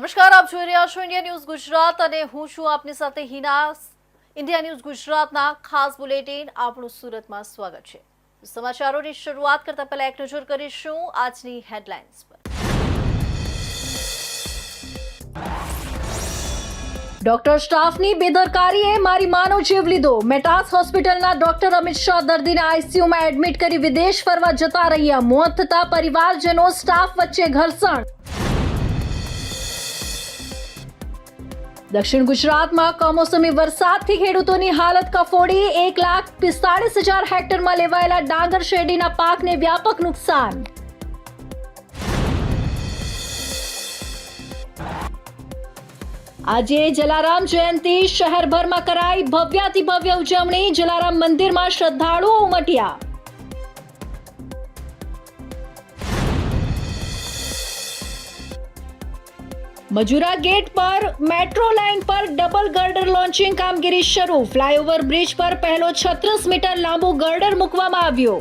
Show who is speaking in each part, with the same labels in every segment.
Speaker 1: નમસ્કાર, આપ જોઈ રહ્યા છો ઇન્ડિયા ન્યૂઝ ગુજરાત અને હું છું આપની સાથે હિના ઇન્ડિયા ન્યૂઝ ગુજરાતના ખાસ બુલેટિન, આપણું સુરતમાં સ્વાગત છે. સમાચારોની શરૂઆત કરતા પહેલા એક નજર કરીશું આજની હેડલાઇન્સ પર. ડોક્ટર સ્ટાફની બેદરકારીએ મારી માનો જીવ લીધો. મેટાસ હોસ્પિટલના ડોક્ટર અમિત શાહ દર્દીને આઈસીયુમાં એડમિટ કરી વિદેશ ફરવા જતા રહ્યા. મોત થતા પરિવારજનો, સ્ટાફ વચ્ચે ઘર્ષણ. દક્ષિણ ગુજરાતમાં કમોસમી વરસાદથી ખેડૂતોની હાલત કફોડી. એક લાખ પિસ્તાળીસ હજાર હેક્ટરમાં લેવાયેલા ડાંગર શેરડીના પાકને વ્યાપક નુકસાન. આજે જલારામ જયંતિ શહેરભરમાં કરાઈ ભવ્યાતિ ભવ્ય ઉજવણી. જલારામ મંદિરમાં શ્રદ્ધાળુઓ ઉમટ્યા. મજુરા ગેટ પર મેટ્રો લાઇન પર ડબલ ગર્ડર લોન્ચિંગ કામગીરી શરૂ. ફ્લાયઓવર બ્રિજ પર પહેલો છત્રીસ મીટર લાંબો ગર્ડર મૂકવામાં આવ્યો.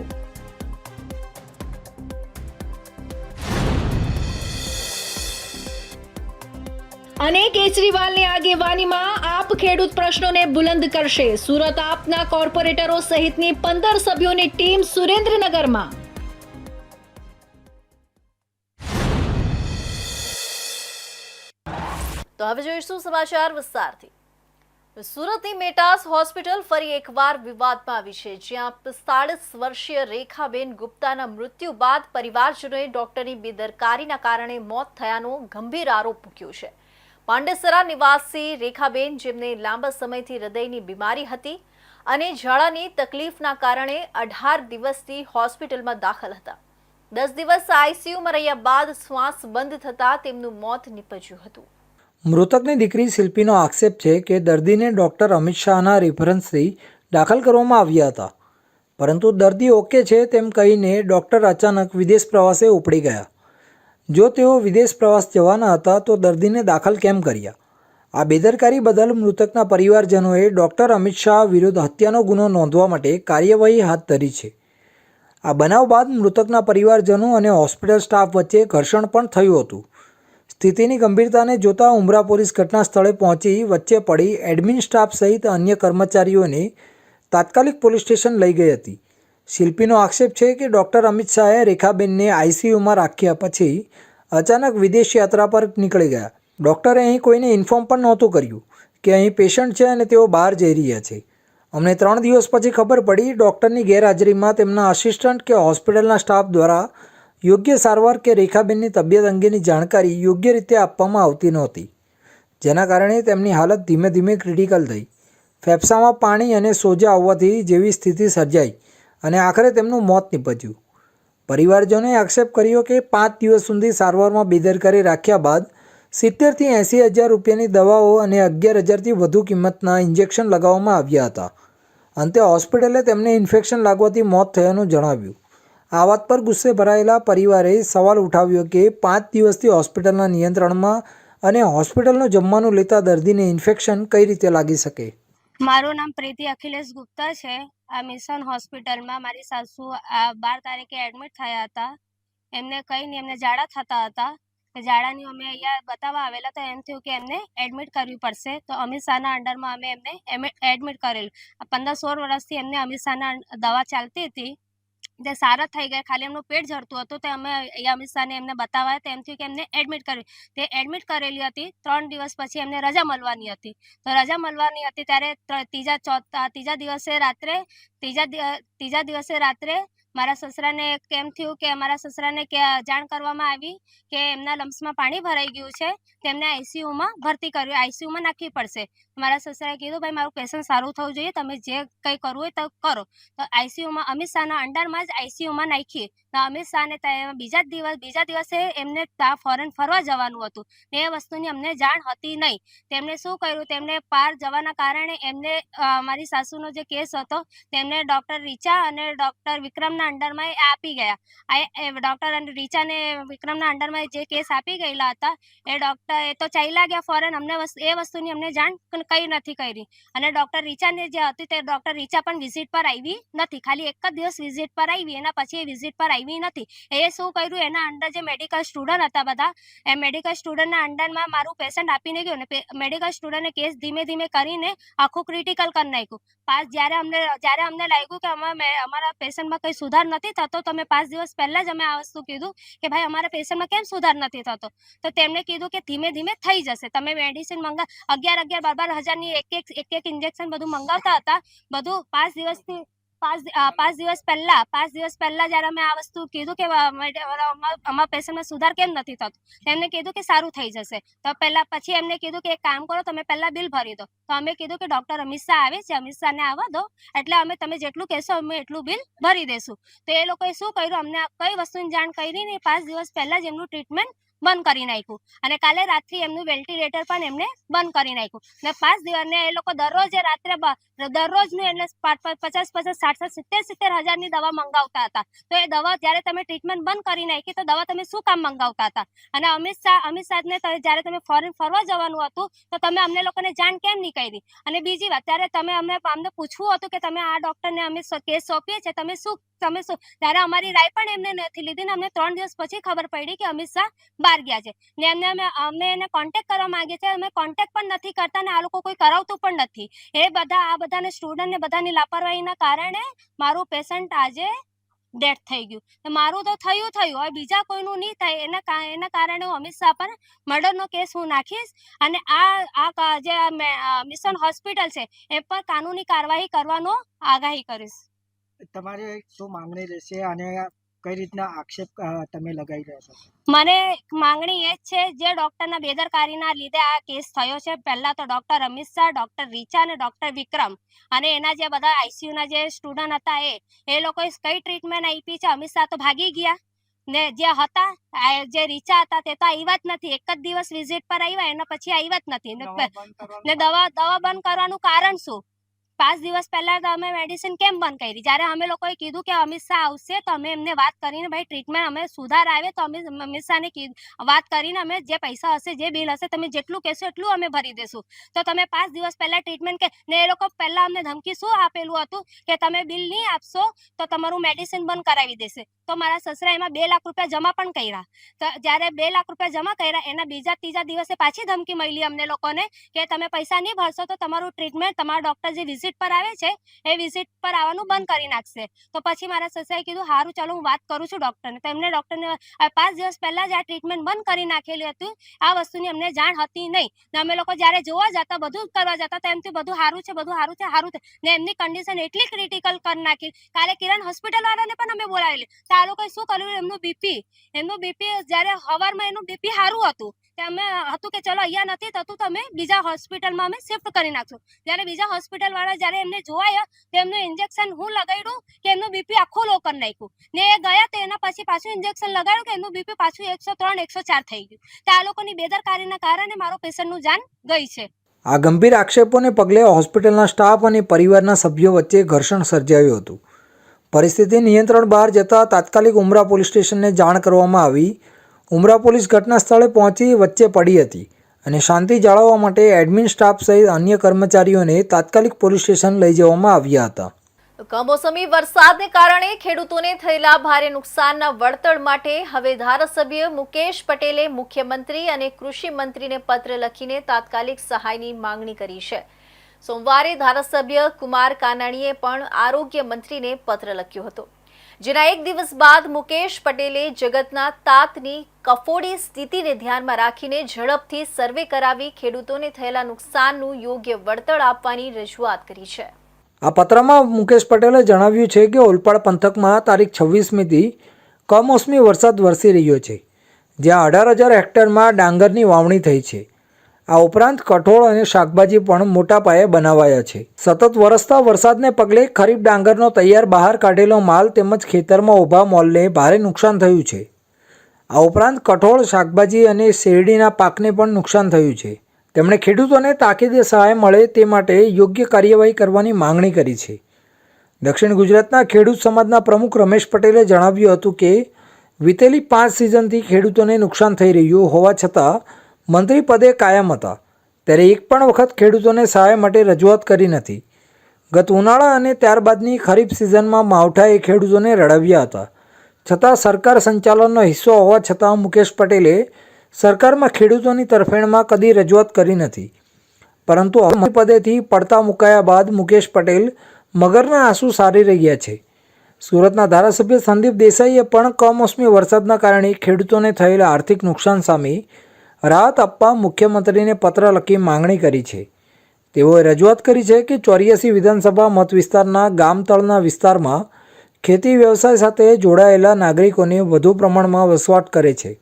Speaker 1: અને કેજરીવાલની આગેવાનીમાં આપ ખેડૂત પ્રશ્નોને બુલંદ કરશે. સુરત આપના કોર્પોરેટરો સહિતની પંદર સભ્યોની ટીમ સુરેન્દ્રનગરમાં. તો હવે જોઈશું સમાચાર વિસ્તારથી. સુરતની મેટાસ હોસ્પિટલ ફરી એકવાર વિવાદમાં આવી છે જ્યાં પિસ્તાળીસ વર્ષીય રેખાબેન ગુપ્તાના મૃત્યુ બાદ પરિવારજનોએ ડોક્ટરની બેદરકારીના કારણે મોત થયાનો ગંભીર આરોપ મૂક્યો છે. પાંડેસરા નિવાસી રેખાબેન જેમને લાંબા સમયથી હૃદયની બીમારી હતી અને ઝાડાની તકલીફના કારણે અઢાર દિવસથી હોસ્પિટલમાં દાખલ હતા. દસ દિવસ આઈસીયુમાં રહ્યા બાદ શ્વાસ બંધ થતાં તેમનું મોત નીપજ્યું હતું.
Speaker 2: મૃતકની દીકરી શિલ્પીનો આક્ષેપ છે કે દર્દીને ડૉક્ટર અમિત શાહના રેફરન્સથી દાખલ કરવામાં આવ્યા હતા. પરંતુ દર્દી ઓકે છે તેમ કહીને ડૉક્ટર અચાનક વિદેશ પ્રવાસે ઉપડી ગયા. જો તેઓ વિદેશ પ્રવાસ જવાના હતા તો દર્દીને દાખલ કેમ કર્યા? આ બેદરકારી બદલ મૃતકના પરિવારજનોએ ડૉક્ટર અમિત શાહ વિરુદ્ધ હત્યાનો ગુનો નોંધવા માટે કાર્યવાહી હાથ ધરી છે. આ બનાવ બાદ મૃતકના પરિવારજનો અને હોસ્પિટલ સ્ટાફ વચ્ચે ઘર્ષણ પણ થયું હતું. સ્થિતિની ગંભીરતાને જોતા ઉમરા પોલીસ ઘટના સ્થળે પહોંચી વચ્ચે પડી એડમિન સ્ટાફ સહિત અન્ય કર્મચારીઓને તાત્કાલિક પોલીસ સ્ટેશન લઈ ગઈ હતી. શિલ્પીનો આક્ષેપ છે કે ડૉક્ટર અમિત શાહે રેખાબેનને આઈસીયુમાં રાખ્યા પછી અચાનક વિદેશ યાત્રા પર નીકળી ગયા. ડૉક્ટરે અહીં કોઈને ઇન્ફોર્મ પણ નહોતું કર્યું કે અહીં પેશન્ટ છે અને તેઓ બહાર જઈ રહ્યા છે. અમને ત્રણ દિવસ પછી ખબર પડી ડૉક્ટરની ગેરહાજરીમાં તેમના આસિસ્ટન્ટ કે હોસ્પિટલના સ્ટાફ દ્વારા યોગ્ય સારવાર કે રેખાબેનની તબિયત અંગેની જાણકારી યોગ્ય રીતે આપવામાં આવતી નહોતી. જેના કારણે તેમની હાલત ધીમે ધીમે ક્રિટિકલ થઈ. ફેફસામાં પાણી અને સોજા આવવાથી જેવી સ્થિતિ સર્જાઈ અને આખરે તેમનું મોત નીપજ્યું. પરિવારજનોએ આક્ષેપ કર્યો કે પાંચ દિવસ સુધી સારવારમાં બેદરકારી રાખ્યા બાદ સિત્તેરથી એંસી હજાર રૂપિયાની દવાઓ અને અગિયાર હજારથી વધુ કિંમતના ઇન્જેક્શન લગાવવામાં આવ્યા હતા. અંતે હોસ્પિટલે તેમને ઇન્ફેક્શન લાગવાથી મોત થયાનું જણાવ્યું. આ વાત પર ગુસ્સે ભરાયેલા પરિવારે સવાલ ઉઠાવ્યો કે પાંચ દિવસથી હોસ્પિટલના નિયંત્રણમાં અને હોસ્પિટલનું જમવાનું લેતા દર્દીને ઇન્ફેક્શન કઈ રીતે લાગી શકે?
Speaker 3: મારું નામ પ્રીતિ અખિલેશ ગુપ્તા છે. આ મિશન હોસ્પિટલમાં મારી સાસુ આ બાર તારીખે એડમિટ થયા હતા. એમને કંઈ નહીં એમને ઝાડા થતા હતા. ઝાડાની અમે અહીંયા બતાવવા આવેલા તો એમ થયું કે એમને એડમિટ કરવી પડશે. તો અમિત શાહના અંડરમાં અમે એમને એમે- એડમિટ કરેલું. પંદર સોળ વર્ષથી એમને અમિત શાહના દવા ચાલતી હતી. તે સારા થઈ ગયા, ખાલી એમનું પેટ ઝરતું હતું, તે અમે અમિત શાહને એમને બતાવ્યા તેમથી કે એમને એડમિટ કરવી તે એડમિટ કરેલી હતી, ત્રણ દિવસ પછી એમને રજા મળવાની હતી. તો રજા મળવાની હતી ત્યારે ત્રીજા ચોથા ત્રીજા દિવસે રાત્રે, ત્રીજા ત્રીજા દિવસે રાત્રે મારા સસરાને કેમ થયું કે મારા સસરાને કે, જાણ કરવામાં આવી કે એમના લમ્સમાં પાણી ભરાઈ ગયું છે, તેમને આઈસીયુમાં ભરતી કર્યું આઈસીયુમાં નાખવી પડશે. મારા સસરાએ કીધું, ભાઈ, મારું પેશન્ટ સારું થવું જોઈએ. તમે જે કંઈ કરવું હોય તો કરો. તો આઈસીયુમાં અમિત શાહના અંડરમાં જ આઈસીયુમાં નાખી. તો અમિત શાહને બીજા દિવસ, બીજા દિવસે એમને ત્યાં ફોરેન ફરવા જવાનું હતું. એ વસ્તુની અમને જાણ હતી નહીં. તેમણે શું કર્યું? તેમને પાર જવાના કારણે એમને મારી સાસુનો જે કેસ હતો, તેમને ડૉક્ટર રીચા અને ડૉક્ટર વિક્રમના અંડરમાં આપી ગયા. આ ડૉક્ટર અને રીચાને વિક્રમના અંડરમાં જે કેસ આપી ગયેલા હતા, એ ડૉક્ટર, એ તો ચાલ્યા ગયા ફોરેન. અમને એ વસ્તુની અમને જાણ કંઈ નથી કરી. અને ડૉક્ટર રીચાને જે હતી તે ડૉક્ટર રીચા પણ વિઝિટ પર આવી નથી. ખાલી એક જ દિવસ વિઝિટ પર આવી, એના પછી એ વિઝિટ પર આવી નથી. એ શું કર્યું? એના અંડર જે મેડિકલ સ્ટુડન્ટ હતા બધા, એ મેડિકલ સ્ટુડન્ટના અંડરમાં મારું પેશન્ટ આપીને ગયું ને મેડિકલ સ્ટુડન્ટને કેસ ધીમે ધીમે કરીને આખું ક્રિટિકલ કરી નાખ્યું. પાસ જ્યારે અમને જ્યારે અમને લાગ્યું કે અમે અમારા પેશન્ટમાં કંઈ સુધાર નથી થતો, તો અમે પાંચ દિવસ પહેલાં જ અમે આ વસ્તુ કીધું કે ભાઈ, અમારા પેશન્ટમાં કેમ સુધાર નથી થતો? તો તેમણે કીધું કે ધીમે ધીમે થઈ જશે. તમે મેડિસિન મંગા, અગિયાર અગિયાર બાર બાર હજારની એક એક એક એક ઇન્જેક્શન બધું મંગાવતા હતા. બધું પાંચ દિવસથી, પાંચ પાંચ દિવસ પહેલા, પાંચ દિવસ પહેલા જ્યારે અમે આ વસ્તુ કીધું કે અમારા પેશન્ટમાં સુધાર કેમ નથી થતો? એમને કીધું કે સારું થઈ જશે. તો પહેલા પછી એમને કીધું કે, એક કામ કરો, તમે પહેલા બિલ ભરી દો. તો અમે કીધું કે, ડોક્ટર અમિત શાહ આવે છે અમિત શાહને આવવા દો. એટલે અમે તમે જેટલું કહેશો, અમે એટલું બિલ ભરી દેશું. તો એ લોકોએ શું કર્યું? અમને કઈ વસ્તુની જાણ કરી નહીં. પાંચ દિવસ પહેલા જ એમનું ટ્રીટમેન્ટ બંધ કરી નાખ્યું. અને કાલે રાતથી એમનું વેન્ટિલેટર પણ એમને બંધ કરી નાખ્યું. ને પાંચ દિવસ ને એ લોકો દરરોજ રાત્રે દરરોજનું પાંચ પચાસ પચાસ, સાઠ સિત્તેર સિત્તેર હજારની દવા મંગાવતા હતા. તો એ દવા જ્યારે તમે ટ્રીટમેન્ટ બંધ કરી નાખી, તો દવા તમે શું કામ મંગાવતા હતા? અને અમિત શાહ, અમિત શાહને જ્યારે તમે ફોરેન ફરવા જવાનું હતું, તો તમે અમને લોકોને જાણ કેમ નહીં કરી? અને બીજી વાત, ત્યારે તમે અમને અમને પૂછવું હતું કે તમે આ ડૉક્ટરને અમે કેસ સોંપીએ છીએ, તમે શું તમે શું? ત્યારે અમારી રાય પણ એમને નથી લીધી ને અમને ત્રણ દિવસ પછી ખબર પડી કે અમિત શાહ બહાર ગયા છે. ને એમને અમે અમે એને કોન્ટેક્ટ કરવા માંગીએ છીએ. અમે કોન્ટેક્ટ પણ નથી કરતા ને આ લોકો કોઈ કરાવતું પણ નથી. એ બધા, આ બધાને સ્ટુડન્ટ ને બધાની લાપરવાહીના કારણે મારું પેશન્ટ આજે ડેથ થઈ ગયું. મારું તો થયું થયું. હવે બીજા કોઈનું નહીં થાય. એના એના કારણે હું અમિત શાહ પર મર્ડરનો કેસ હું નાખીશ. અને આ આ જે મિશન હોસ્પિટલ છે, એ પર કાનૂની કાર્યવાહી કરવાનો આગાહી કરીશ.
Speaker 4: તમારે શું માંગણી રહેશે અને કઈ રીતના આક્ષેપ તમે લગાવી રહ્યા છો?
Speaker 3: મને માંગણી એ જ છે જે ડોક્ટરના બેદરકારીના લીધે આ કેસ થયો છે. પહેલા તો ડોક્ટર અમિત શાહ ડોક્ટર રીચા અને ડોક્ટર વિક્રમ. અને એના જે બધા આઈસીયુના જે સ્ટુડન્ટ હતા એ એ લોકોએ કઈ ટ્રીટમેન્ટ આપી છે? અમિત શાહ તો ભાગી ગયા. ને જે હતા જે રીચા હતા તે તો આવ્યા જ નથી. એક જ દિવસ વિઝિટ પર આવ્યા એના પછી આવ્યા જ નથી. ને
Speaker 4: દવા
Speaker 3: દવા બંધ કરવાનું કારણ શું? પાંચ દિવસ પહેલા તમે મેડિસિન કેમ બંધ કરી? જ્યારે અમે લોકોએ કીધું કે અમિત શાહ આવશે, તો અમે એમને વાત કરીને, ભાઈ ટ્રીટમેન્ટ અમે સુધાર આવે તો અમે અમિત શાહને વાત કરીને અમે જે પૈસા હશે, જે બિલ હશે, તમે જેટલું કહેશો એટલું અમે ભરી દેશું. તો તમે પાંચ દિવસ પહેલા ટ્રીટમેન્ટ કે, ને એ લોકો પહેલા અમને ધમકી શું આપેલું હતું? કે તમે બિલ નહીં આપશો, તો તમારું મેડિસિન બંધ કરાવી દેશે. તો મારા સસરા એમાં બે લાખ રૂપિયા જમા પણ કર્યા. તો જ્યારે બે લાખ રૂપિયા જમા કર્યા, એના બીજા ત્રીજા દિવસે પાછી ધમકી મળી અમને લોકોને કે તમે પૈસા નહીં ભરશો, તો તમારું ટ્રીટમેન્ટ તમારા ડૉક્ટર જે વિઝિટ પર આવે છે, એ વિઝિટ પર આવવાનું બંધ કરી નાખશે. તો પછી મારા સસરાએ કીધું સારું ચાલો, હું વાત કરું છું ડૉક્ટરને તો એમને ડૉક્ટરને પાંચ દિવસ પહેલાં જ આ ટ્રીટમેન્ટ બંધ કરી નાખેલી હતી. આ વસ્તુની અમને જાણ હતી નહીં. અમે લોકો જ્યારે જોવા જતા, બધું કરવા જતા, તો એમથી બધું સારું છે, બધું સારું છે સારું છે. ને એમની કન્ડિશન એટલી ક્રિટિકલ કરી નાખી. કાલે કિરણ હોસ્પિટલ વાળાને પણ અમે બોલાવેલી. તો આ લોકોએ શું કર્યું? એમનું બીપી એમનું બીપી જ્યારે સવારમાં એનું બીપી સારું હતું. તે અમે હતું કે ચલો અહીંયા નથી થતું તો અમે બીજા હોસ્પિટલમાં અમે શિફ્ટ કરી નાખશું જ્યારે બીજા હોસ્પિટલવાળા જ્યારે એમને જોવાયા, તો એમનું ઇન્જેક્શન હું લગાડ્યું કે એમનું બીપી આખું લો કરી નાખ્યું. ને એ ગયા તો એના પછી પાછું ઇન્જેક્શન લગાડ્યું કે એમનું બીપી પાછું એકસો ત્રણ, એકસો ચાર થઈ ગયું. તો આ લોકોની બેદરકારીના કારણે મારો પેશન્ટનું જાન ગઈ છે.
Speaker 2: આ ગંભીર આક્ષેપોને પગલે હોસ્પિટલના સ્ટાફ અને પરિવારના સભ્યો વચ્ચે ઘર્ષણ સર્જાયું હતું. પરિસ્થિતિ નિયંત્રણ બહાર જતાં તાત્કાલિક ઉમરા પોલીસ સ્ટેશનને જાણ કરવામાં આવી. ઉમરા પોલીસ ઘટના સ્થળે પહોંચી વચ્ચે પડી હતી અને શાંતિ જાળવવા માટે એડમિન સ્ટાફ સહિત અન્ય કર્મચારીઓને તાત્કાલિક પોલીસ સ્ટેશન લઈ જવામાં આવ્યા હતા.
Speaker 1: કમોસમી વરસાદને કારણે ખેડૂતોને થયેલા ભારે નુકસાનના વળતર માટે હવે ધારાસભ્ય મુકેશ પટેલે મુખ્યમંત્રી અને કૃષિ મંત્રીને પત્ર લખીને તાત્કાલિક સહાયની માંગણી કરી છે. સોમવારે ધારાસભ્ય કુમાર કાનાણીએ પણ આરોગ્ય મંત્રીને પત્ર લખ્યો હતો. જેના એક દિવસ બાદ મુકેશ પટેલે જગતના તાતની કફોડી સ્થિતિને ધ્યાનમાં રાખીને ઝડપથી સર્વે કરાવી ખેડૂતોને થયેલા નુકસાનનું યોગ્ય વળતર આપવાની રજૂઆત કરી છે.
Speaker 2: આ પત્રમાં મુકેશ પટેલે જણાવ્યું છે કે ઓલપાડ પંથકમાં તારીખ છવ્વીસમીથી કમોસમી વરસાદ વરસી રહ્યો છે, જ્યાં અઢાર હજાર હેક્ટરમાં ડાંગરની વાવણી થઈ છે. આ ઉપરાંત કઠોળ અને શાકભાજી પણ મોટા પાયે બનાવાયા છે. સતત વરસતા વરસાદને પગલે ખરીફ ડાંગરનો તૈયાર બહાર કાઢેલો માલ તેમજ ખેતરમાં ઊભા મોલને ભારે નુકસાન થયું છે. આ ઉપરાંત કઠોળ, શાકભાજી અને શેરડીના પાકને પણ નુકસાન થયું છે. તેમણે ખેડૂતોને તાકીદે સહાય મળે તે માટે યોગ્ય કાર્યવાહી કરવાની માંગણી કરી છે. દક્ષિણ ગુજરાતના ખેડૂત સમાજના પ્રમુખ રમેશ પટેલે જણાવ્યું હતું કે, વિતેલી પાંચ સિઝનથી ખેડૂતોને નુકસાન થઈ રહ્યું હોવા છતાં મંત્રી પદે કાયમ હતા. ત્યારે એક પણ વખત ખેડૂતોને સહાય માટે રજૂઆત કરી નથી. ગત ઉનાળા અને ત્યારબાદની ખરીફ સિઝનમાં માવઠાએ ખેડૂતોને રડાવ્યા હતા. છતાં સરકાર સંચાલનનો હિસ્સો હોવા છતાં મુકેશ પટેલે સરકારમાં ખેડૂતોની તરફેણમાં કદી રજૂઆત કરી નથી. પરંતુ અમર પદેથી પડતા મુકાયા બાદ મુકેશ પટેલ મગરના આંસુ સારી રહ્યા છે. સુરતના ધારાસભ્ય સંદીપ દેસાઈએ પણ કમોસમી વરસાદના કારણે ખેડૂતોને થયેલા આર્થિક નુકસાન સામે રાહત આપવા મુખ્યમંત્રીને પત્ર લખી માંગણી કરી છે. તેઓએ રજૂઆત કરી છે કે ચોર્યાસી વિધાનસભા મત વિસ્તારના ગામતળના વિસ્તારમાં ખેતી વ્યવસાય સાથે જોડાયેલા નાગરિકોને વધુ પ્રમાણમાં વસવાટ કરે છે.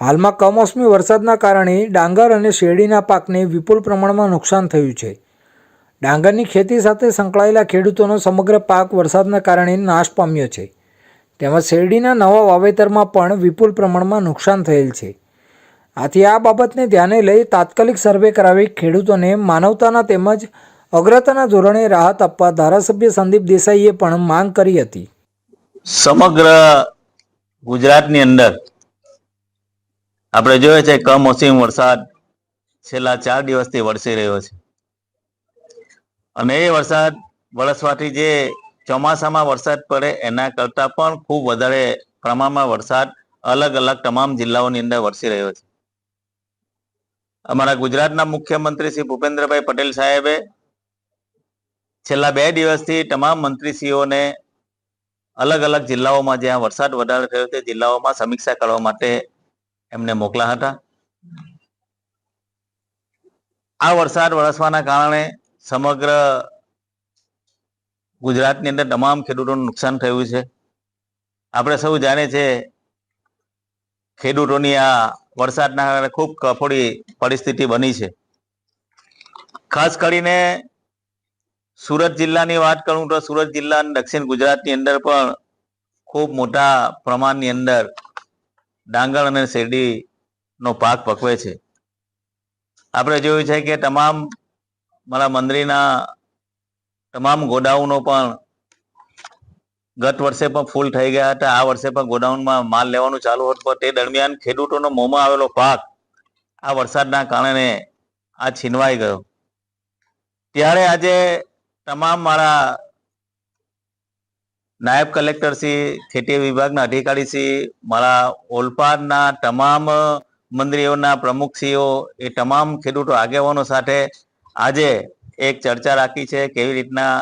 Speaker 2: હાલમાં કમોસમી વરસાદના કારણે ડાંગર અને શેરડીના પાકને વિપુલ પ્રમાણમાં નુકસાન થયું છે. ડાંગરની ખેતી સાથે સંકળાયેલા ખેડૂતોનો સમગ્ર પાક વરસાદના કારણે નાશ પામ્યો છે. તેમજ શેરડીના નવા વાવેતરમાં પણ વિપુલ પ્રમાણમાં નુકસાન થયેલ છે. આથી આ બાબતને ધ્યાને લઈ તાત્કાલિક સર્વે કરાવી ખેડૂતોને માનવતાના તેમજ અગ્રતાના ધોરણે રાહત આપવા ધારાસભ્ય સંદીપ દેસાઈએ પણ માંગ કરી હતી.
Speaker 5: સમગ્ર ગુજરાતની અંદર આપણે જોઈએ છે કમોસમ વરસાદ છેલ્લા ચાર દિવસથી વરસી રહ્યો છે. અને એ વરસાદ વરસવાથી જે ચોમાસામાં વરસાદ પડે એના કરતાં પણ ખૂબ વધારે પ્રમાણમાં વરસાદ અલગ અલગ તમામ જિલ્લાઓની અંદર વરસી રહ્યો છે. અમારા ગુજરાતના મુખ્યમંત્રી શ્રી ભૂપેન્દ્રભાઈ પટેલ સાહેબે છેલ્લા બે દિવસથી તમામ મંત્રીશ્રીઓને અલગ અલગ જિલ્લાઓમાં જ્યાં વરસાદ વધારે થયો તે જિલ્લાઓમાં સમીક્ષા કરવા માટે એમને મોકલા હતા. આ વરસાદ વરસવાના કારણે સમગ્ર ગુજરાતની અંદર તમામ ખેડૂતોનું નુકસાન થયું છે. આપણે સૌ જાણીએ છીએ ખેડૂતોની આ વરસાદના કારણે ખૂબ કફોડી પરિસ્થિતિ બની છે. ખાસ કરીને સુરત જિલ્લાની વાત કરું તો સુરત જિલ્લા દક્ષિણ ગુજરાતની અંદર પણ ખૂબ મોટા પ્રમાણની અંદર ડાંગર અને શેરડીનો પાક પકવે છે. આપણે જોયું છે કે તમામ મારા મંદિરના તમામ ગોડાઉનો પણ ગત વર્ષે પણ ફૂલ થઈ ગયા હતા. આ વર્ષે પણ ગોડાઉનમાં માલ લેવાનું ચાલુ હતું. પણ તે દરમિયાન ખેડૂતોનો મોંમાં આવેલો પાક આ વરસાદના કારણે આ છીનવાઈ ગયો. ત્યારે આજે તમામ મારા નાયબ કલેક્ટર શ્રી, ખેતી વિભાગના અધિકારી શ્રી, મારા ઓલપાડના તમામ મંત્રીઓના પ્રમુખશ્રીઓ એ તમામ ખેડૂતો આગેવાનો સાથે આજે એક ચર્ચા રાખી છે, કેવી રીતના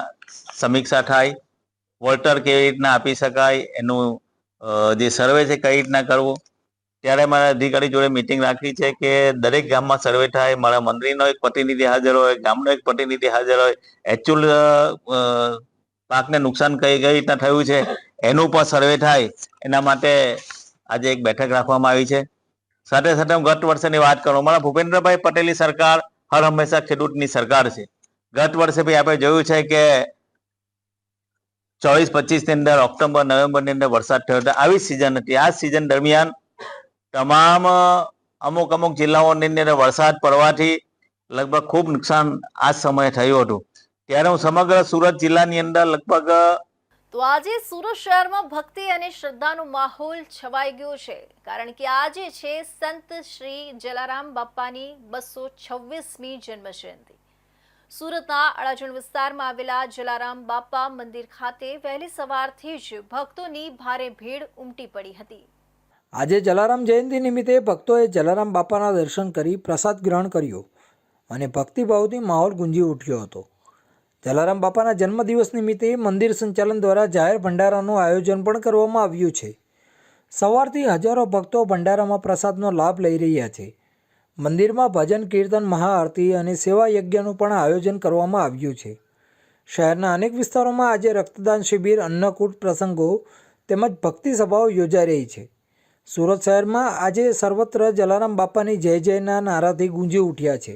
Speaker 5: સમીક્ષા થાય. વળતર કેવી રીતના આપી શકાય, એનું જે સર્વે છે કઈ રીતના કરવું? ત્યારે મારા અધિકારી જોડે મિટિંગ રાખી છે કે દરેક ગામમાં સર્વે થાય, મારા મંત્રીનો એક પ્રતિનિધિ હાજર હોય, ગામનો એક પ્રતિનિધિ હાજર હોય એકચ્યુઅલ પાકને નુકસાન કઈ કઈ રીતના થયું છે, એનું પણ સર્વે થાય, એના માટે આજે એક બેઠક રાખવામાં આવી છે. સાથે સાથે હું ગત વર્ષની વાત કરું, મારા ભૂપેન્દ્રભાઈ પટેલની સરકાર હર હંમેશા ખેડૂતની સરકાર છે. ગત વર્ષે બી આપણે જોયું છે કે ચોવીસ પચીસની અંદર ઓક્ટોબર નવેમ્બરની અંદર વરસાદ થયો હતો. આવી સિઝન હતી. આ સિઝન દરમિયાન તમામ, અમુક અમુક જિલ્લાઓની અંદર વરસાદ પડવાથી લગભગ ખૂબ નુકસાન આ સમયે થયું હતું. ત્યારે હું સમગ્ર સુરત જિલ્લાની અંદર લગભગ
Speaker 1: તો આજે સુરત શહેરમાં ભક્તિ અને શ્રદ્ધાનો માહોલ છવાઈ ગયો છે. કારણ કે આજે છે સંત શ્રી જલારામ બાપાની બસો છવ્વીસમી જન્મ જયંતિ સુરતના અડાજણ વિસ્તારમાં આવેલા જલારામ બાપા મંદિર ખાતે વહેલી સવારથી જ ભક્તોની ભારે ભીડ ઉમટી પડી હતી.
Speaker 2: આજે જલારામ જયંતિ નિમિત્તે ભક્તોએ જલારામ બાપાના દર્શન કરી પ્રસાદ ગ્રહણ કર્યો અને ભક્તિભાવથી માહોલ ગુંજી ઉઠ્યો હતો. જલારામ બાપાના જન્મદિવસ નિમિત્તે મંદિર સંચાલન દ્વારા જાહેર ભંડારાનું આયોજન પણ કરવામાં આવ્યું છે. સવારથી હજારો ભક્તો ભંડારામાં પ્રસાદનો લાભ લઈ રહ્યા છે. મંદિરમાં ભજન, કીર્તન, મહાઆરતી અને સેવા યજ્ઞનું પણ આયોજન કરવામાં આવ્યું છે. શહેરના અનેક વિસ્તારોમાં આજે રક્તદાન શિબિર, અન્નકૂટ પ્રસંગો તેમજ ભક્તિ સભાઓ યોજાઈ રહી છે. સુરત શહેરમાં આજે સર્વત્ર જલારામ બાપાની જય જયના નારાથી ગુંજી ઉઠ્યા છે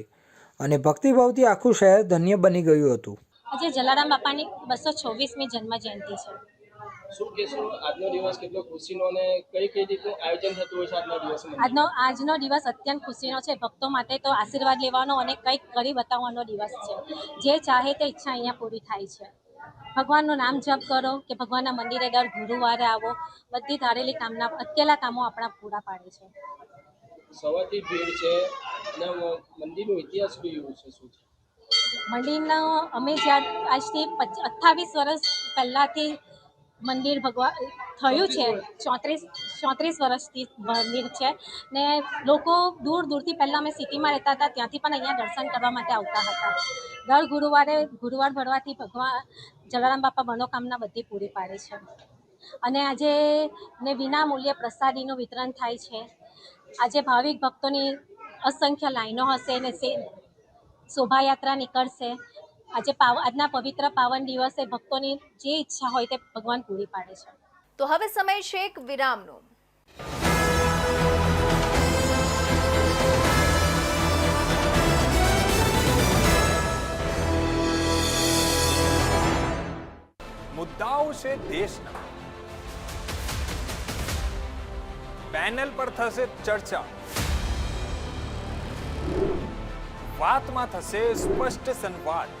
Speaker 2: અને ભક્તિભાવથી આખું શહેર ધન્ય બની ગયું હતું.
Speaker 6: આજે જલારામ બાપાની બસો છવ્વીસમી જન્મ જયંતિ છે.
Speaker 7: શું કહેશો? આજનો દિવસ કેટલો ખુશીનો અને કઈ કઈ રીતનું આયોજન થતું હોય છે આજના દિવસમાં
Speaker 6: આજનો આજનો દિવસ અત્યંત ખુશીનો છે. ભક્તો માટે તો આશીર્વાદ લેવાનો અને કંઈક કરી બતાવવાનો દિવસ છે. જે ચાહે તે ઈચ્છા અહીંયા પૂરી થાય છે. ભગવાનનું નામ જપ કરો કે ભગવાનના મંદિરે દર ગુરુવારે આવો. બધી ધારેલી કામના અત્યેલા કામો આપણા પૂરા પાડે છે.
Speaker 7: સવારથી ભીડ છે અને મંદિરનો ઇતિહાસ બી છે શું છે?
Speaker 6: મંદિરનો અમે જ્યાં આજથી અઠ્ઠાવીસ વર્ષ પહેલાંથી મંદિર ભગવાન થયું છે. ચોત્રીસ ચોત્રીસ વર્ષથી મંદિર છે. ને લોકો દૂર દૂરથી પહેલાં અમે સિટીમાં રહેતા હતા, ત્યાંથી પણ અહીંયા દર્શન કરવા માટે આવતા હતા. દર ગુરુવારે ગુરુવાર ભરવાથી ભગવાન જલારામ બાપા મનોકામના બધી પૂરી પાડે છે. અને આજે ને વિના મૂલ્યે પ્રસાદીનું વિતરણ થાય છે. આજે ભાવિક ભક્તોની અસંખ્ય લાઈનો હશે ને શોભાયાત્રા નીકળશે. આજે પાવ આજના પવિત્ર પાવન દિવસે ભક્તોની જે ઈચ્છા હોય તે ભગવાન પૂરી પાડે છે.
Speaker 1: તો હવે સમય છે એક વિરામનો.
Speaker 8: મુદ્દાઓ છે દેશના. પેનલ પર થશે ચર્ચા. વાતમાં થશે સ્પષ્ટ સંવાદ.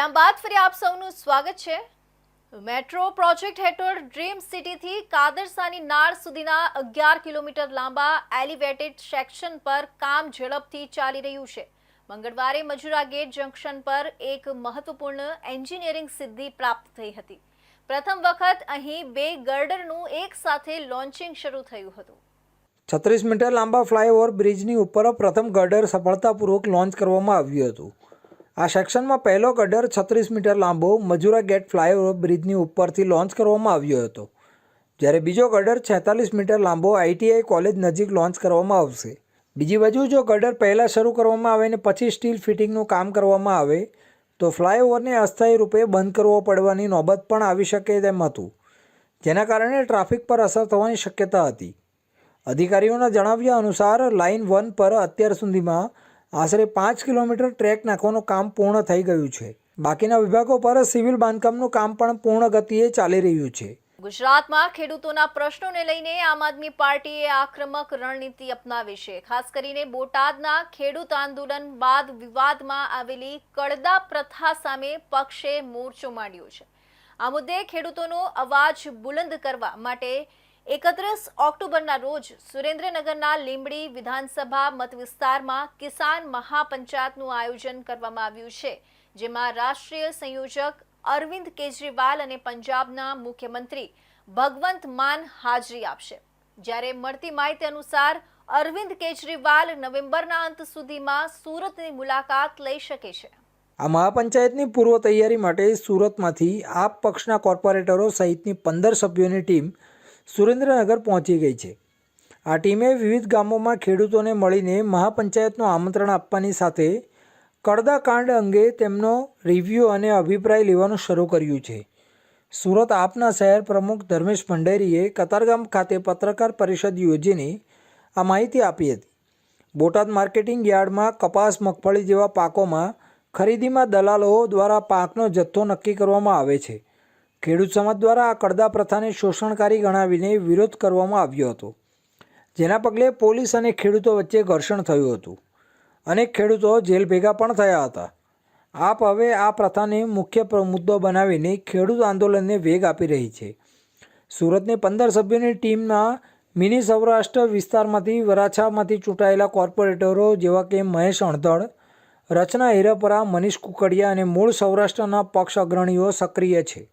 Speaker 1: વિરામ બાદ ફરી આપ સૌનું સ્વાગત છે. મેટ્રો પ્રોજેક્ટ હેઠળ ડ્રીમ સિટીથી કાદરસાની નાળ સુધીના અગિયાર કિલોમીટર લાંબા એલિવેટેડ સેક્શન પર કામ ઝડપથી ચાલી રહ્યું છે. મંગળવારે મજુરા ગેટ જંકશન પર એક મહત્વપૂર્ણ એન્જિનિયરિંગ સિદ્ધિ પ્રાપ્ત થઈ હતી. પ્રથમ વખત અહીં બે ગર્ડરનું એક સાથે લોન્ચિંગ શરૂ થયું હતું.
Speaker 2: છત્રીસ મીટર લાંબા ફ્લાયઓવર બ્રિજની ઉપર પ્રથમ ગર્ડર સફળતાપૂર્વક લોન્ચ કરવામાં આવ્યું હતું. આ સેક્શનમાં પહેલો ગર્ડર છત્રીસ મીટર લાંબો મજુરા ગેટ ફ્લાયઓવર બ્રિજની ઉપરથી લોન્ચ કરવામાં આવ્યો હતો, જ્યારે બીજો ગર્ડર છેતાલીસ મીટર લાંબો આઈટીઆઈ કોલેજ નજીક લોન્ચ કરવામાં આવશે. બીજી બાજુ જો ગડર પહેલાં શરૂ કરવામાં આવે ને પછી સ્ટીલ ફિટિંગનું કામ કરવામાં આવે, તો ફ્લાયઓવરને અસ્થાયી રૂપે બંધ કરવો પડવાની નોબત પણ આવી શકે તેમ હતું, જેના કારણે ટ્રાફિક પર અસર થવાની શક્યતા હતી. અધિકારીઓના જણાવ્યા અનુસાર લાઇન વન પર અત્યાર સુધીમાં આશરે પાંચ કિલોમીટર ટ્રેક નાખવાનું કામ પૂર્ણ થઈ ગયું છે. બાકીના વિભાગો પર સિવિલ બાંધકામનું કામ પણ પૂર્ણ ગતિએ ચાલી રહ્યું છે.
Speaker 1: ગુજરાતમાં ખેડૂતોના પ્રશ્નોને લઈને આમ આદમી પાર્ટીએ આક્રમક રણનીતિ અપનાવી છે. ખાસ કરીને બોટાદના ખેડૂત આંદોલન બાદ વિવાદમાં આવેલી કડદા પ્રથા સામે પક્ષે મોરચો માંડ્યો છે. આ મુદ્દે ખેડૂતોનો અવાજ બુલંદ કરવા માટે એકત્રીસ ઓક્ટોબરના રોજ સુરેન્દ્રનગરના લીંબડી વિધાનસભા મત વિસ્તારમાં કિસાન મહાપંચાયતનું આયોજન કરવામાં આવ્યું છે, જેમાં રાષ્ટ્રીય સંયોજક અરવિંદ કેજરીવાલ અને પંજાબના મુખ્યમંત્રી ભગવંત માન હાજરી આપશે. જ્યારે મળતી માહિતી અનુસાર અરવિંદ કેજરીવાલ નવેમ્બરના અંત સુધીમાં સુરતની મુલાકાત લઈ શકે છે.
Speaker 2: આ મહાપંચાયતની પૂર્વ તૈયારી માટે સુરતમાંથી આપ પક્ષના કોર્પોરેટરો સહિતની પંદર સભ્યોની ટીમ સુરેન્દ્રનગર પહોંચી ગઈ છે. આ ટીમે વિવિધ ગામોમાં ખેડૂતોને મળીને મહાપંચાયતનું આમંત્રણ આપવાની સાથે કડદાકાંડ અંગે તેમનો રિવ્યૂ અને અભિપ્રાય લેવાનું શરૂ કર્યું છે. સુરત આપના શહેર પ્રમુખ ધર્મેશ ભંડેરીએ કતારગામ ખાતે પત્રકાર પરિષદ યોજીને આ માહિતી આપી હતી. બોટાદ માર્કેટિંગ યાર્ડમાં કપાસ, મગફળી જેવા પાકોમાં ખરીદીમાં દલાલો દ્વારા પાકનો જથ્થો નક્કી કરવામાં આવે છે. ખેડૂત સમાજ દ્વારા આ કડદા પ્રથાને શોષણકારી ગણાવીને વિરોધ કરવામાં આવ્યો હતો, જેના પગલે પોલીસ અને ખેડૂતો વચ્ચે ઘર્ષણ થયું હતું. અનેક ખેડૂતો જેલ ભેગા પણ થયા હતા. આપ હવે આ પ્રથાને મુખ્ય મુદ્દો બનાવીને ખેડૂત આંદોલનને વેગ આપી રહી છે. સુરતની પંદર સભ્યોની ટીમના મિની સૌરાષ્ટ્ર વિસ્તારમાંથી વરાછામાંથી ચૂંટાયેલા કોર્પોરેટરો જેવા કે મહેશ અણધડ, રચના હિરાપરા, મનીષ કુકડિયા અને મૂળ સૌરાષ્ટ્રના પક્ષ અગ્રણીઓ સક્રિય છે.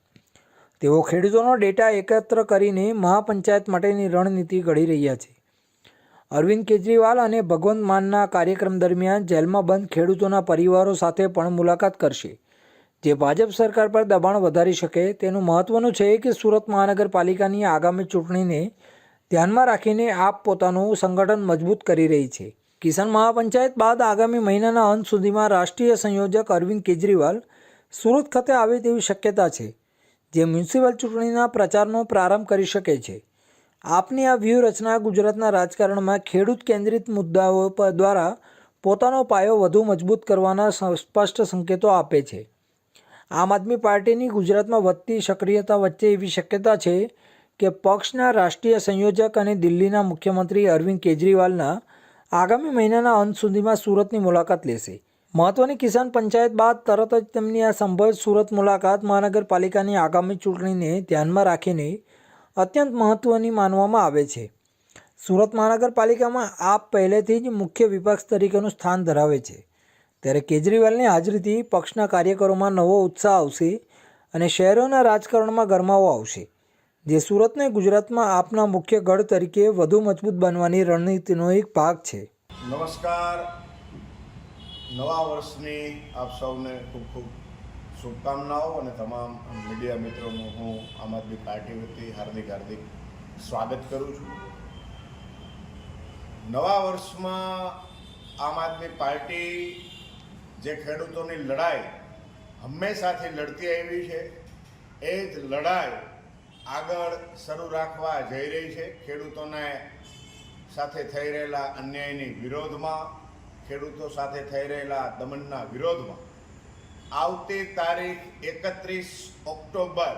Speaker 2: તેઓ ખેડૂતોનો ડેટા એકત્ર કરીને મહાપંચાયત માટેની રણનીતિ ઘડી રહ્યા છે. અરવિંદ કેજરીવાલ અને ભગવંત માનના કાર્યક્રમ દરમિયાન જેલમાં બંધ ખેડૂતોના પરિવારો સાથે પણ મુલાકાત કરશે. જે ભાજપ સરકાર પર દબાણ વધારી શકે તેનું મહત્વનું છે કે સુરત મહાનગરપાલિકાની આગામી ચૂંટણીને ધ્યાનમાં રાખીને આપ પોતાનું સંગઠન મજબૂત કરી રહી છે. કિસાન મહાપંચાયત બાદ આગામી મહિનાના અંત સુધીમાં રાષ્ટ્રીય સંયોજક અરવિંદ કેજરીવાલ સુરત ખાતે આવે તેવી શક્યતા છે. જે મ્યુનિસિપલ ચૂંટણીના પ્રચારનો પ્રારંભ કરી શકે છે. આપની આ વ્યૂહરચના ગુજરાતના રાજકારણમાં ખેડૂત કેન્દ્રિત મુદ્દાઓ દ્વારા પોતાનો પાયો વધુ મજબૂત કરવાના સ્પષ્ટ સંકેતો આપે છે. આમ આદમી પાર્ટીની ગુજરાતમાં વધતી સક્રિયતા વચ્ચે એવી શક્યતા છે કે પક્ષના રાષ્ટ્રીય સંયોજક અને દિલ્હીના મુખ્યમંત્રી અરવિંદ કેજરીવાલના આગામી મહિનાના અંત સુધીમાં સુરતની મુલાકાત લેશે. મહત્વની કિસાન પંચાયત બાદ તરત જ તેમની આ સંભવિત સુરત મુલાકાત મહાનગરપાલિકાની આગામી ચૂંટણીને ધ્યાનમાં રાખીને અત્યંત મહત્વની માનવામાં આવે છે. સુરત મહાનગરપાલિકામાં આપ પહેલેથી જ મુખ્ય વિપક્ષ તરીકેનું સ્થાન ધરાવે છે. ત્યારે કેજરીવાલની હાજરીથી પક્ષના કાર્યકરોમાં નવો ઉત્સાહ આવશે અને શહેરોના રાજકારણમાં ગરમાવો આવશે. જે સુરતને ગુજરાતમાં આપના મુખ્ય ગઢ તરીકે વધુ મજબૂત બનવાની રણનીતિનો એક ભાગ છે.
Speaker 9: નમસ્કાર. નવા વર્ષની આપ સૌને ખૂબ ખૂબ શુભકામનાઓ અને તમામ મીડિયા મિત્રોનું હું આમ આદમી પાર્ટી વતી હાર્દિક હાર્દિક સ્વાગત કરું છું. નવા વર્ષમાં આમ આદમી પાર્ટી જે ખેડૂતોની લડાઈ હંમેશાથી લડતી આવી છે, એ જ લડાઈ આગળ શરૂ રાખવા જઈ રહી છે. ખેડૂતોને સાથે થઈ રહેલા અન્યાયની વિરોધમાં ખેડૂતો સાથે થઈ રહેલા દમનના વિરોધમાં આવતી તારીખ એકત્રીસ ઓક્ટોબર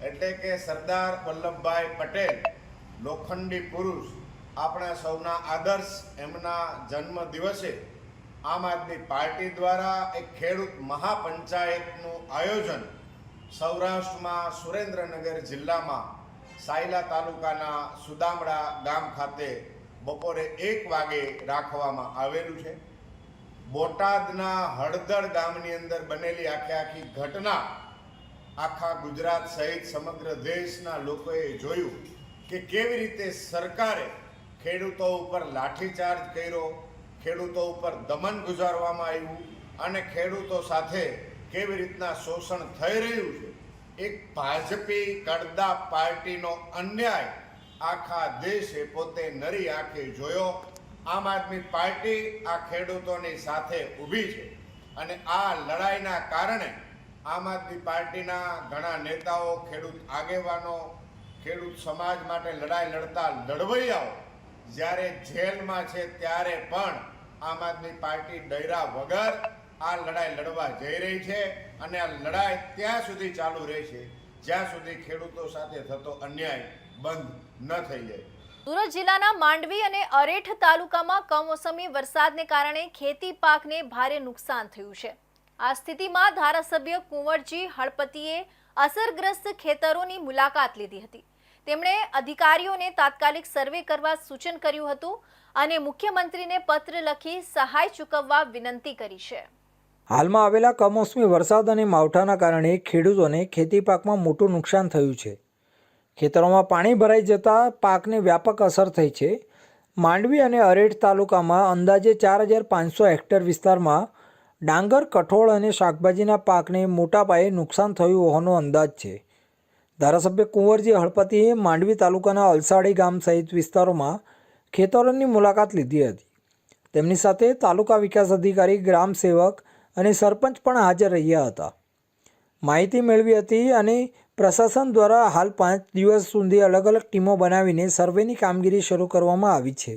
Speaker 9: એટલે કે સરદાર વલ્લભભાઈ પટેલ, લોખંડી પુરુષ, આપણા સૌના આદર્શ એમના જન્મ દિવસે આમ આદમી પાર્ટી દ્વારા એક ખેડૂત મહાપંચાયતનું આયોજન સૌરાષ્ટ્રમાં સુરેન્દ્રનગર જિલ્લામાં સાયલા તાલુકાના સુદામડા ગામ ખાતે બપોરે એક વાગે રાખવામાં આવેલું છે. બોટાદના હળદળ ગામની અંદર બનેલી આખે આખી ઘટના આખા ગુજરાત સહિત સમગ્ર દેશના લોકોએ જોયું કે કેવી રીતે સરકારે ખેડૂતો ઉપર લાઠીચાર્જ કર્યો, ખેડૂતો ઉપર દમન ગુજારવામાં આવ્યું અને ખેડૂતો સાથે કેવી રીતના શોષણ થઈ રહ્યું છે. એક ભાજપી કડદા પાર્ટીનો અન્યાય આખા દેશે પોતે નરી આંખે જોયો આમ આદમી પાર્ટી આ ખેડૂતોની સાથે ઊભી છે. અને આ લડાઈના કારણે આમ આદમી પાર્ટીના ઘણા નેતાઓ, ખેડૂત આગેવાનો, ખેડૂત સમાજ માટે લડાઈ લડતા લડવૈયાઓ જ્યારે જેલમાં છે ત્યારે પણ આમ આદમી પાર્ટી ડૈરા વગર આ લડાઈ લડવા જઈ રહી છે અને આ લડાઈ ત્યાં સુધી ચાલુ રહેશે જ્યાં સુધી ખેડૂતો સાથે થતો અન્યાય બંધ ન થઈ જાય.
Speaker 1: સુરત જિલ્લાના માંડવી અને અરેઠ તાલુકામાં કમોસમી વરસાદને કારણે ખેતી પાકને ભારે નુકસાન થયું છે. આ સ્થિતિમાં ધારાસભ્ય કુંવરજી હળપતિએ અસરગ્રસ્ત ખેતરોની મુલાકાત લીધી હતી. તેમણે અધિકારીઓને તાત્કાલિક સર્વે કરવા સૂચન કર્યું હતું અને મુખ્યમંત્રીને પત્ર લખી સહાય ચૂકવવા વિનંતી કરી છે.
Speaker 2: હાલમાં આવેલા કમોસમી વરસાદ અને માવઠાના કારણે ખેડૂતોને ખેતી પાકમાં મોટું નુકસાન થયું છે. ખેતરોમાં પાણી ભરાઈ જતાં પાકને વ્યાપક અસર થઈ છે. માંડવી અને અરેઠ તાલુકામાં અંદાજે ચાર હજાર પાંચસો હેક્ટર વિસ્તારમાં ડાંગર, કઠોળ અને શાકભાજીના પાકને મોટા પાયે નુકસાન થયું હોવાનો અંદાજ છે. ધારાસભ્ય કુંવરજી હળપતિએ માંડવી તાલુકાના અલસાડી ગામ સહિત વિસ્તારોમાં ખેતરોની મુલાકાત લીધી હતી. તેમની સાથે તાલુકા વિકાસ અધિકારી ગ્રામ સેવક અને સરપંચ પણ હાજર રહ્યા હતા. માહિતી મેળવી હતી અને પ્રશાસન દ્વારા હાલ પાંચ દિવસ સુધી અલગ અલગ ટીમો બનાવીને સર્વેની કામગીરી શરૂ કરવામાં આવી છે.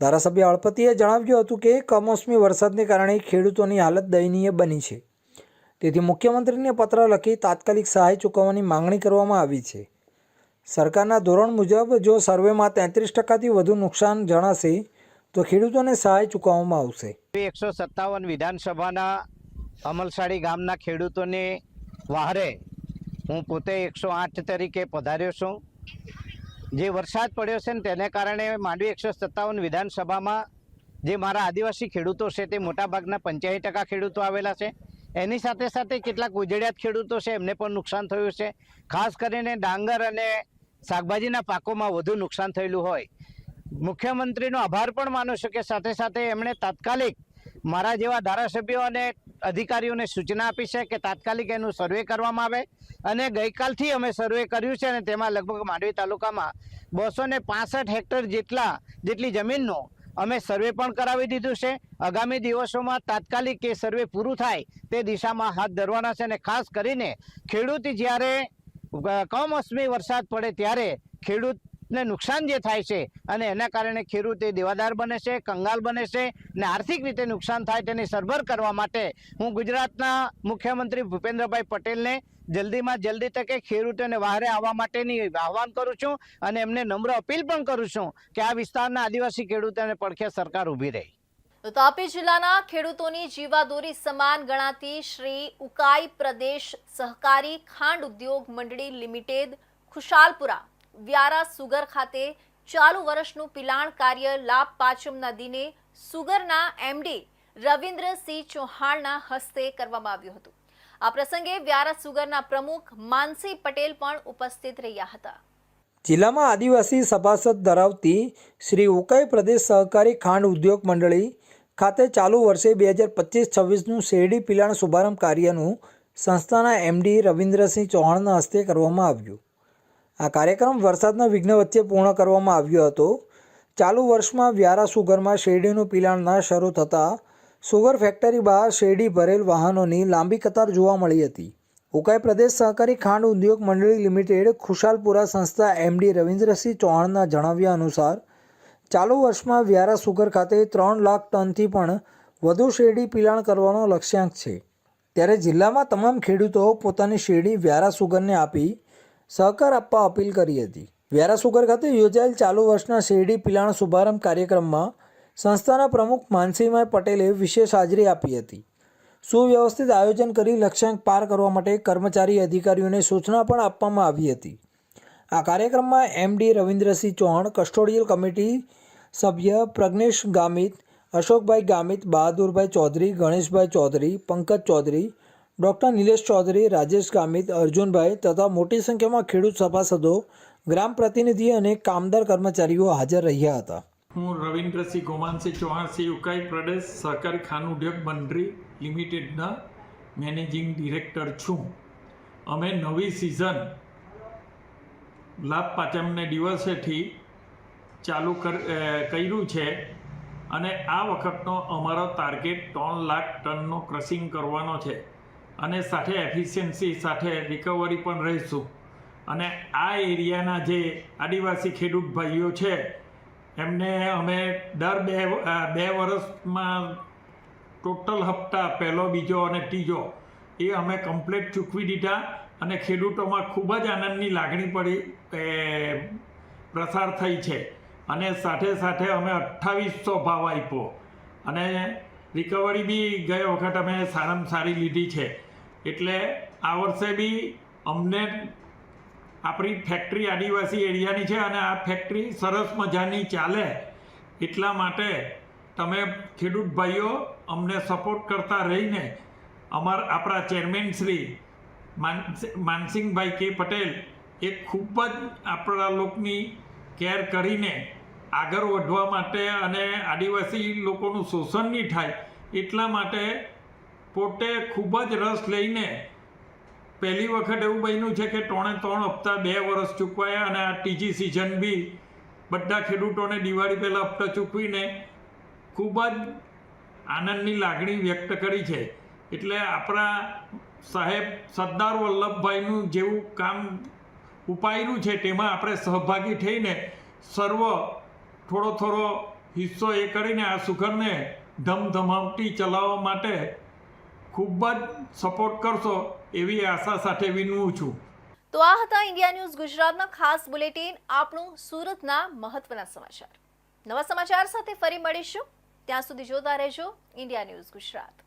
Speaker 2: ધારાસભ્ય અળપતિએ જણાવ્યું હતું કે, કમોસમી વરસાદને કારણે ખેડૂતોની હાલત દયનીય બની છે. તેથી મુખ્યમંત્રીને પત્ર લખી તાત્કાલિક સહાય ચૂકવવાની માંગણી કરવામાં આવી છે. સરકારના ધોરણ મુજબ જો સર્વેમાં તેત્રીસ ટકાથી વધુ નુકસાન જણાશે, તો ખેડૂતોને સહાય ચૂકવવામાં આવશે.
Speaker 10: એકસો સત્તાવન વિધાનસભાના અમલસાડી ગામના ખેડૂતોને વહારે હું પોતે એકસો આઠ તરીકે પધાર્યો છું. જે વરસાદ પડ્યો છે ને તેને કારણે માંડવી એકસો સત્તાવન વિધાનસભામાં જે મારા આદિવાસી ખેડૂતો છે તે મોટાભાગના પંચ્યાસી ટકા ખેડૂતો આવેલા છે. એની સાથે સાથે કેટલાક ઉજળિયાત ખેડૂતો છે એમને પણ નુકસાન થયું છે. ખાસ કરીને ડાંગર અને શાકભાજીના પાકોમાં વધુ નુકસાન થયેલું હોય. મુખ્યમંત્રીનો આભાર પણ માનું છું કે સાથે સાથે એમણે તાત્કાલિક મારા જેવા ધારાસભ્યો અને અધિકારીઓને સૂચના આપી છે કે તાત્કાલિક એનું સર્વે કરવામાં આવે અને ગઈકાલથી અમે સર્વે કર્યું છે અને તેમાં લગભગ માંડવી તાલુકામાં બસો ને હેક્ટર જેટલા, જેટલી જમીનનો અમે સર્વે પણ કરાવી દીધું છે. આગામી દિવસોમાં તાત્કાલિક એ સર્વે પૂરું થાય તે દિશામાં હાથ ધરવાના છે અને ખાસ કરીને ખેડૂત જ્યારે કમોસમી વરસાદ પડે ત્યારે ખેડૂત ખેડૂતને નુકસાન જે થાય છે અને એના કારણે ખેડૂત એ દેવાદાર બને છે, કંગાલ બને છે ને આર્થિક રીતે નુકસાન થાય તેની સરભર કરવા માટે હું ગુજરાતના મુખ્યમંત્રી ભૂપેન્દ્રભાઈ પટેલને જલ્દીમાં જલ્દી તકે ખેડૂતોને વાહરે આવવા માટેની આહવાન કરું છું અને એમને નમ્ર અપીલ પણ કરું છું કે આ વિસ્તારના આદિવાસી ખેડૂતોને પડખે સરકાર ઊભી રહે.
Speaker 1: તો તાપી જિલ્લાના ખેડૂતોની જીવાદોરી સમાન ગણાતી શ્રી ઉકાઈ પ્રદેશ સહકારી ખાંડ ઉદ્યોગ મંડળી લિમિટેડ ખુશાલપુરા વ્યારા સુગર ખાતે ચાલુ વર્ષનું પિલાણ કાર્ય લાભ પાંચમના દિને સુગરના એમડી રવિન્દ્રસિંહ ચૌહાણના હસ્તે કરવામાં આવ્યું હતું. આ પ્રસંગે વ્યારા સુગરના પ્રમુખ માનસી પટેલ પણ ઉપસ્થિત રહ્યા હતા.
Speaker 2: જિલ્લામાં આદિવાસી સભાસદ ધરાવતી શ્રી ઉકાઈ પ્રદેશ સહકારી ખાંડ ઉદ્યોગ મંડળી ખાતે ચાલુ વર્ષે બે હજાર પચીસ છવ્વીસનું શેરડી પિલાણ શુભારંભ કાર્યનું સંસ્થાના એમડી રવિન્દ્રસિંહ ચૌહાણના હસ્તે કરવામાં આવ્યું. આ કાર્યક્રમ વરસાદના વિઘ્ન વચ્ચે પૂર્ણ કરવામાં આવ્યો હતો. ચાલુ વર્ષમાં વ્યારા સુગરમાં શેરડીનું પિલાણ ન શરૂ થતાં સુગર ફેક્ટરી બહાર શેરડી ભરેલ વાહનોની લાંબી કતાર જોવા મળી હતી. ઉકાઈ પ્રદેશ સહકારી ખાંડ ઉદ્યોગ મંડળી લિમિટેડ ખુશાલપુરા સંસ્થા એમડી રવિન્દ્રસિંહ ચૌહાણના જણાવ્યા અનુસાર, ચાલુ વર્ષમાં વ્યારા સુગર ખાતે ત્રણ લાખ ટનથી પણ વધુ શેરડી પિલાણ કરવાનો લક્ષ્યાંક છે. ત્યારે જિલ્લામાં તમામ ખેડૂતો પોતાની શેરડી વ્યારા સુગરને આપી સહકાર આપવા અપીલ કરી હતી. વ્યારાસુગર ખાતે યોજાયેલ ચાલુ વર્ષના શેરડી પિલાણ શુભારંભ કાર્યક્રમમાં સંસ્થાના પ્રમુખ માનસિંહભાઈ પટેલે વિશેષ હાજરી આપી હતી. સુવ્યવસ્થિત આયોજન કરી લક્ષ્યાંક પાર કરવા માટે કર્મચારી અધિકારીઓને સૂચના પણ આપવામાં આવી હતી. આ કાર્યક્રમમાં MD Ravindrasinh Chauhan, custodial committee સભ્ય પ્રજ્ઞેશ ગામિત, અશોકભાઈ ગામિત, બહાદુરભાઈ ચૌધરી, ગણેશભાઈ ચૌધરી, પંકજ ચૌધરી ડૉક્ટર નિલેશ ચૌધરી, રાજેશ ગામિત, અર્જુનભાઈ તથા મોટી સંખ્યામાં ખેડૂત સભાસદો, ગ્રામ પ્રતિનિધિ અને કામદાર કર્મચારીઓ હાજર રહ્યા હતા.
Speaker 11: હું રવિન્દ્રસિંહ ગોમાનસિંહ ચૌહાણ, શ્રી ઉકાઈ પ્રદેશ સહકારી ખાન ઉદ્યોગ મંડળી લિમિટેડના મેનેજિંગ ડિરેક્ટર છું. અમે નવી સિઝન લાભ પાંચમને દિવસેથી ચાલુ કર કર્યું છે અને આ વખતનો અમારો ટાર્ગેટ ત્રણ લાખ ટનનો ક્રશિંગ કરવાનો છે. અને સાથે એફિશિયન્સી સાથે રિકવરી પણ રહીશું. અને આ એરિયાના જે આદિવાસી ખેડૂત ભાઈઓ છે, એમને અમે દર બે બે વર્ષમાં ટોટલ હપ્તા, પહેલો, બીજો અને ત્રીજો, એ અમે કમ્પ્લેટ ચૂકવી દીધા અને ખેડૂતોમાં ખૂબ જ આનંદની લાગણી પડી પ્રસાર થઈ છે. અને સાથે સાથે અમે અઠ્ઠાવીસો ભાવ આપ્યો. અને રિકવરી બી ગઈ વખત અમે સારામાં સારી લીધી છે. એટલે આ વર્ષે બી અમને આપણી ફેક્ટરી આદિવાસી એરિયાની છે અને આ ફેક્ટરી સરસ મજાની ચાલે. એટલા માટે તમે ખેડૂત ભાઈઓ અમને સપોર્ટ કરતા રહીને અમાર આપણા ચેરમેન શ્રી માનસ માનસિંહભાઈ કે પટેલ એ ખૂબ જ આપણા લોકની કેર કરીને આગળ વધવા માટે અને આદિવાસી લોકોનું શોષણ નહીં થાય એટલા માટે પોતે ખૂબ જ રસ લઈને પહેલી વખત એવું બન્યું છે કે ત્રણે ત્રણ હપ્તા બે વર્ષ ચૂકવાયા અને આ ત્રીજી સિઝન બી બધા ખેડૂતોને દિવાળી પહેલાં હપ્તા ચૂકવીને ખૂબ જ આનંદની લાગણી વ્યક્ત કરી છે. એટલે આપણા સાહેબ સરદાર વલ્લભભાઈનું જેવું કામ ઉપાયેલું છે તેમાં આપણે સહભાગી થઈને સર્વ થોડો થોડો હિસ્સો એ કરીને આ સુગરને ધમધમાવટી ચલાવવા માટે ખૂબ જ સપોર્ટ કરશો એવી આશા સાથે વિનવું છું.
Speaker 1: તો આ હતા ઇન્ડિયા ન્યૂઝ ગુજરાતના ખાસ બુલેટિન, આપણું સુરતના મહત્વના સમાચાર. નવા સમાચાર સાથે ફરી મળીશું. ત્યાં સુધી જોતા રહેજો ઇન્ડિયા ન્યૂઝ ગુજરાત.